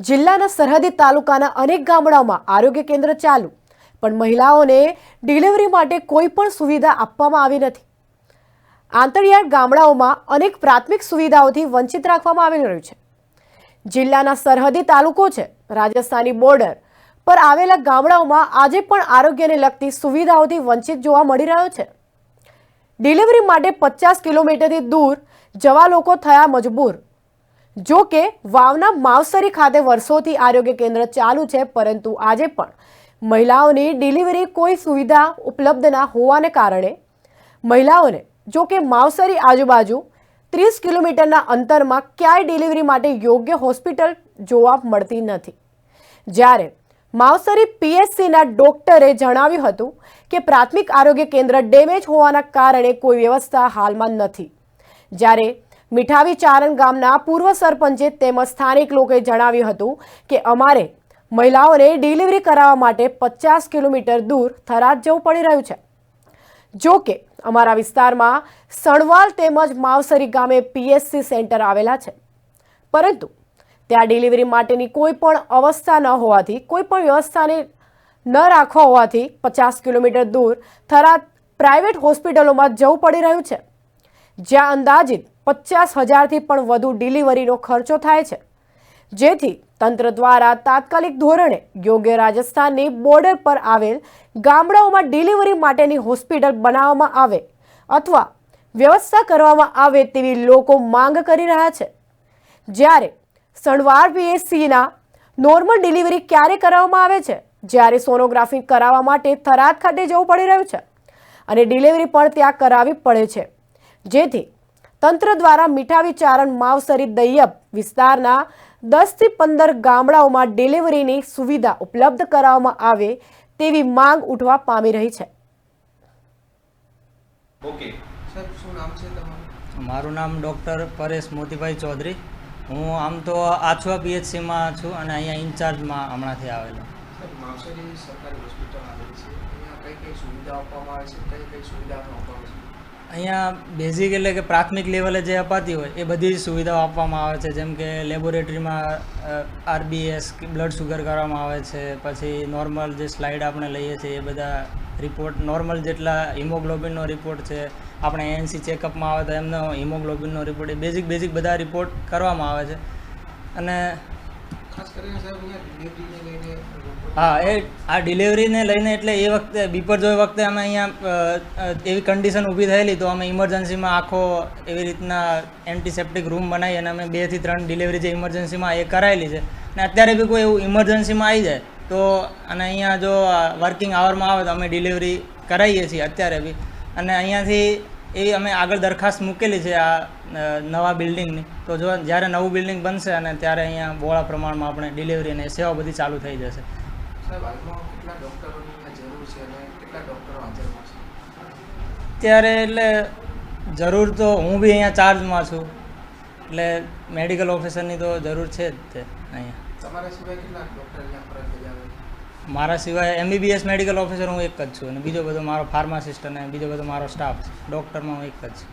જિલ્લાના સરહદી તાલુકાના અનેક ગામડાઓમાં આરોગ્ય કેન્દ્ર ચાલુ, પણ મહિલાઓને ડિલિવરી માટે કોઈ પણ સુવિધા આપવામાં આવી નથી. આંતરિયાળ ગામડાઓમાં અનેક પ્રાથમિક સુવિધાઓથી વંચિત રાખવામાં આવી રહ્યું છે. જિલ્લાના સરહદી તાલુકો છે, રાજસ્થાની બોર્ડર, પર આવેલા ગામડાઓમાં આજે પણ આરોગ્યને લગતી સુવિધાઓથી વંચિત જોવા મળી રહ્યો છે. ડિલિવરી માટે પચાસ કિલોમીટરથી દૂર જવા લોકો થયા મજબૂર જો કે, વાવના માવસરી ખાતે વર્ષોથી આરોગ્ય કેન્દ્ર ચાલુ છે, પરંતુ આજે પણ મહિલાઓની ડિલિવરી કોઈ સુવિધા ઉપલબ્ધ ના હોવાને કારણે મહિલાઓને, જો કે માવસરી આજુબાજુ ત્રીસ કિલોમીટરના અંતરમાં ક્યાંય ડિલિવરી માટે યોગ્ય હોસ્પિટલ જોવા મળતી નથી. જ્યારે માવસરી પીએચસીના ડોક્ટરે જણાવ્યું હતું કે, પ્રાથમિક આરોગ્ય કેન્દ્ર ડેમેજ હોવાના કારણે કોઈ વ્યવસ્થા હાલમાં નથી. જ્યારે મીઠાવી ચારણ ગામના પૂર્વ સરપંચે તેમજ સ્થાનિક લોકોએ જણાવ્યું હતું કે અમારે મહિલાઓને ડિલિવરી કરાવવા માટે પચાસ કિલોમીટર દૂર થરાદ જવું પડી રહ્યું છે. જો કે અમારા વિસ્તારમાં સણવાલ તેમજ માવસરી ગામે પીએસસી સેન્ટર આવેલા છે. પરંતુ ત્યાં ડિલિવરી માટેની કોઈ પણ અવસ્થા ન હોવાથી, કોઈ પણ વ્યવસ્થાને ન રાખવા હોવાથી પચાસ કિલોમીટર દૂર થરાદ પ્રાઇવેટ હોસ્પિટલોમાં જવું પડી રહ્યું છે. જ્યાં અંદાજિત પચાસ હજારથી પણ વધુ ડિલિવરીનો ખર્ચો થાય છે. જેથી તંત્ર દ્વારા તાત્કાલિક ધોરણે યોગ્ય રાજસ્થાનની બોર્ડર પર આવેલ ગામડાઓમાં ડિલિવરી માટેની હોસ્પિટલ બનાવવામાં આવે અથવા વ્યવસ્થા કરવામાં આવે તેવી લોકો માંગ કરી રહ્યા છે. જ્યારે સણવાર પીએસસીના નોર્મલ ડિલિવરી ક્યારે કરાવવામાં આવે છે? જ્યારે સોનોગ્રાફી કરાવવા માટે થરાદ ખાતે જવું પડી રહ્યું છે અને ડિલિવરી પણ ત્યાં કરાવવી પડે છે. જેથી તંત્ર દ્વારા મીઠાવી ચારણ માવસરી દૈયબ વિસ્તારના દસથી પંદર ગામડાઓમાં ડિલિવરીની સુવિધા ઉપલબ્ધ કરાવવામાં આવે તેવી માંગ ઉઠવા પામી રહી છે. ઓકે. સાહેબ શું નામ છે તમારું? મારું નામ ડૉક્ટર પરેશ મોતીભાઈ ચૌધરી. હું આમ તો આછવા પીએચસીમાં છું અને અહીંયા ઇન્ચાર્જમાં હમણાંથી આવેલો. માવસરી સરકારી હોસ્પિટલ આવેલી છે. અહીંયા કઈ કઈ સુવિધા આપવામાં આવે છે? કઈ કઈ સુવિધા આપવામાં આવે છે? અહીંયા બેઝિક એટલે કે પ્રાથમિક લેવલે જે અપાતી હોય, એ બધી જ સુવિધાઓ આપવામાં આવે છે. જેમ કે લેબોરેટરીમાં આરબીએસ બ્લડ શુગર કરવામાં આવે છે. પછી નોર્મલ જે સ્લાઇડ આપણે લઈએ છીએ, એ બધા રિપોર્ટ નોર્મલ જેટલા હિમોગ્લોબિનનો રિપોર્ટ છે, આપણે એએનસી ચેકઅપમાં આવે તો એમનો હિમોગ્લોબિનનો રિપોર્ટ એ બેઝિક બેઝિક બધા રિપોર્ટ કરવામાં આવે છે. અને હા એ આ ડિલિવરીને લઈને એટલે એ વખતે બીપરજોય વખતે અમે અહીંયા એવી કન્ડિશન ઊભી થયેલી તો અમે ઇમરજન્સીમાં આખો એવી રીતના એન્ટીસેપ્ટિક રૂમ બનાવી અને અમે બેથી ત્રણ ડિલિવરી જે ઇમરજન્સીમાં એ કરાયેલી છે. અને અત્યારે બી કોઈ એવું ઇમરજન્સીમાં આવી જાય તો, અને અહીંયા જો વર્કિંગ આવરમાં આવે તો અમે ડિલિવરી કરાવીએ છીએ અત્યારે બી. અને અહીંયાથી એવી અમે આગળ દરખાસ્ત મૂકેલી છે આ નવા બિલ્ડિંગની. તો જો જ્યારે નવું બિલ્ડિંગ બનશે અને ત્યારે અહીંયા બહોળા પ્રમાણમાં આપણે ડિલિવરી અને સેવા બધી ચાલુ થઈ જશે. ત્યારે એટલે જરૂર તો હું બી અહીંયા ચાર્જમાં છું. એટલે મેડિકલ ઓફિસરની તો જરૂર છે જ તે અહીંયા. તમારા સિવાય કેટલા ડૉક્ટર અહીંયા ફરજ બજાવે છે? મારા સિવાય એમબીબીએસ મેડિકલ ઓફિસર હું એક જ છું અને બીજો બધો મારો ફાર્માસિસ્ટ અને બીજો બધો મારો સ્ટાફ છે. ડૉક્ટરમાં હું એક જ છું.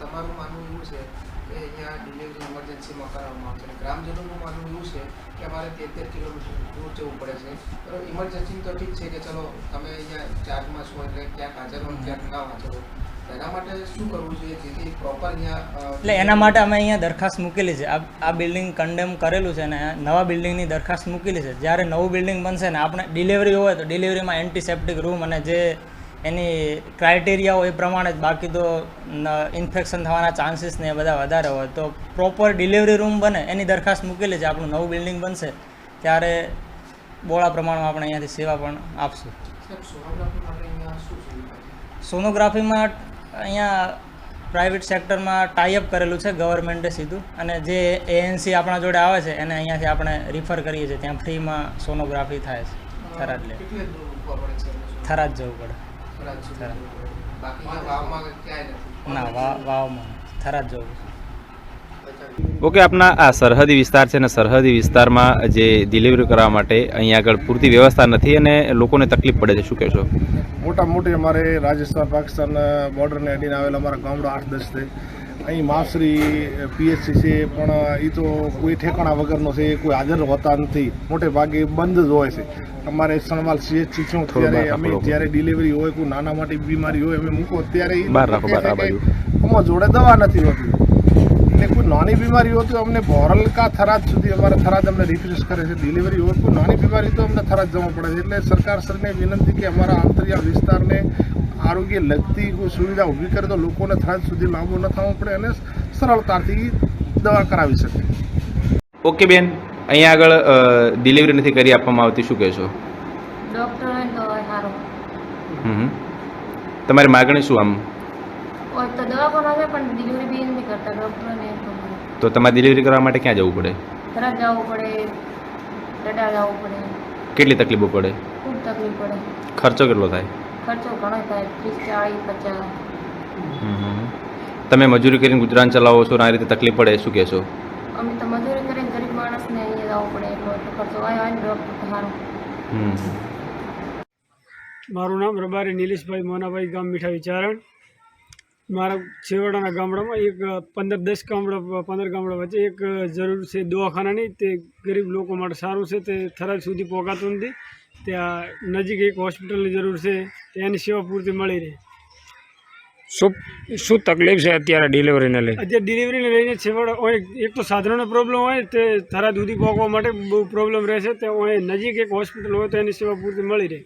તમારું માનવું એવું છે કે અહીંયા ડિલિવરી ઇમરજન્સીમાં કરાવવામાં આવે છે ગ્રામજનોનું માનવું એવું છે કે અમારે તેર કિલોમીટર દૂર જવું પડે છે. તો ઇમરજન્સી તો ઠીક છે કે ચલો તમે અહીંયા ચાર્જમાં છો એટલે ક્યાંક હાજર હો ક્યાંક ના હાજર હો એટલે એના માટે અમે અહીંયા દરખાસ્ત મૂકેલી છે. આ બિલ્ડિંગ કન્ડેમ કરેલું છે અને નવા બિલ્ડિંગની દરખાસ્ત મૂકેલી છે. જ્યારે નવું બિલ્ડિંગ બનશે ને આપણે ડિલિવરી હોય તો ડિલિવરીમાં એન્ટીસેપ્ટિક રૂમ અને જે એની ક્રાઇટેરિયા હોય એ પ્રમાણે જ બાકી તો ઇન્ફેક્શન થવાના ચાન્સીસ ને એ બધા વધારે હોય. તો પ્રોપર ડિલિવરી રૂમ બને એની દરખાસ્ત મૂકેલી છે. આપણું નવું બિલ્ડિંગ બનશે ત્યારે બોળા પ્રમાણમાં આપણે અહીંયાથી સેવા પણ આપશું. સોનોગ્રાફીમાં અહીંયા પ્રાઇવેટ સેક્ટરમાં ટાઈઅપ કરેલું છે ગવર્મેન્ટે સીધું. અને જે એએનસી આપણા જોડે આવે છે એને અહીંયાથી આપણે રિફર કરીએ છીએ. ત્યાં ફ્રીમાં સોનોગ્રાફી થાય છે. થરાદ લે? થરાદ જવું પડે. થરાદ ના વાવમાં થરાદ જવું. ઓકે આપના આ સરહદી વિસ્તાર છે અને સરહદી વિસ્તારમાં જે ડિલિવરી કરવા માટે અહીંયા આગળ પૂરતી વ્યવસ્થા નથી અને લોકોને તકલીફ પડે છે. શું કહેશો? મોટા મોટી અમારે રાજસ્થાન પાકિસ્તાન બોર્ડરને અડીને આવેલા અમારા ગામડા આઠ દસ છે. અહીં માસરી પીએચસી છે પણ એ તો કોઈ ઠેકાણા વગરનો છે કોઈ હાજર હોતા નથી. મોટે ભાગે બંધ જ હોય છે. અમારે સણવાલ સીએચસી છું ત્યારે અમે જ્યારે ડિલિવરી હોય કોઈ નાના મોટી બીમારી હોય અમે મૂકો ત્યારે અમારા જોડે દવા નથી હોતી. એટલે કોઈ નાની બીમારી હોય તો અમને ભોરલ કા થરાદ સુધી અમારે થરાદ અમને રિફ્યુઝ કરે છે ડિલિવરી હોય કોઈ નાની બીમારી તો અમને થરાદ જવું પડે છે. એટલે સરકાર સરને વિનંતી કે અમારા આંતરિયા વિસ્તારને આરોગ્ય લગતી કોઈ સુવિધા ઊભી કરે તો લોકોને થરાદ સુધી લાંબુ ન થવું પડે અને સરળતાથી દવા કરાવી શકે. ઓકે બેન અહીંયા આગળ ડિલિવરી નથી કરી આપવામાં આવતી શું કહેશો? ને. તમારી માગણી શું આમ? હોય તો દવાખાના છે પણ ડિલિવરી બી નથી કરતા ડૉક્ટરોને એમ તો તમારે ડિલિવરી કરવા માટે ક્યાં જવું પડે? તરત જવું પડે દડા જવું પડે. કેટલી તકલીફો પડે? ખૂબ તકલીફ પડે. ખર્ચો કેટલો થાય? ખર્ચો ઘણો થાય ત્રીસ ચાળીસ પચાસ. તમે મજૂરી કરીને ગુજરાન ચલાવો છો અને આ રીતે તકલીફ પડે શું કહેશો? અમે તો મજૂરી કરીને ગરીબ માણસને અહીંયા જવું પડે એટલો એટલો ખર્ચો આવ્યો હોય ને ડૉક્ટર સારું. હમ. મારું નામ રબારી નીલેશભાઈ મોનાભાઈ ગામ મીઠા વિચારણ. મારા છેવાડાના ગામડામાં એક પંદર દસ ગામડા પંદર ગામડા વચ્ચે એક જરૂર છે દવાખાનાની. તે ગરીબ લોકો માટે સારું છે. તે થરાદ સુધી પહોંચાતું નથી. ત્યાં નજીક એક હોસ્પિટલની જરૂર છે. તેની સેવા પૂરતી મળી રહે. શું શું તકલીફ છે અત્યારે ડિલિવરીને લઈ? અત્યારે ડિલિવરીને લઈને છેવાડા હોય એક તો સાધનોનો પ્રોબ્લેમ હોય તે થરાદ સુધી પહોંચવા માટે બહુ પ્રોબ્લેમ રહેશે. તે હોય નજીક એક હોસ્પિટલ હોય તો એની સેવા પૂરતી મળી રહે.